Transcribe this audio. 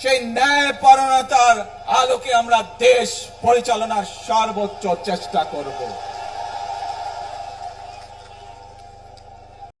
সেই ন্যায় পরণতার আলোকে আমরা দেশ পরিচালনার সর্বোচ্চ চেষ্টা করব।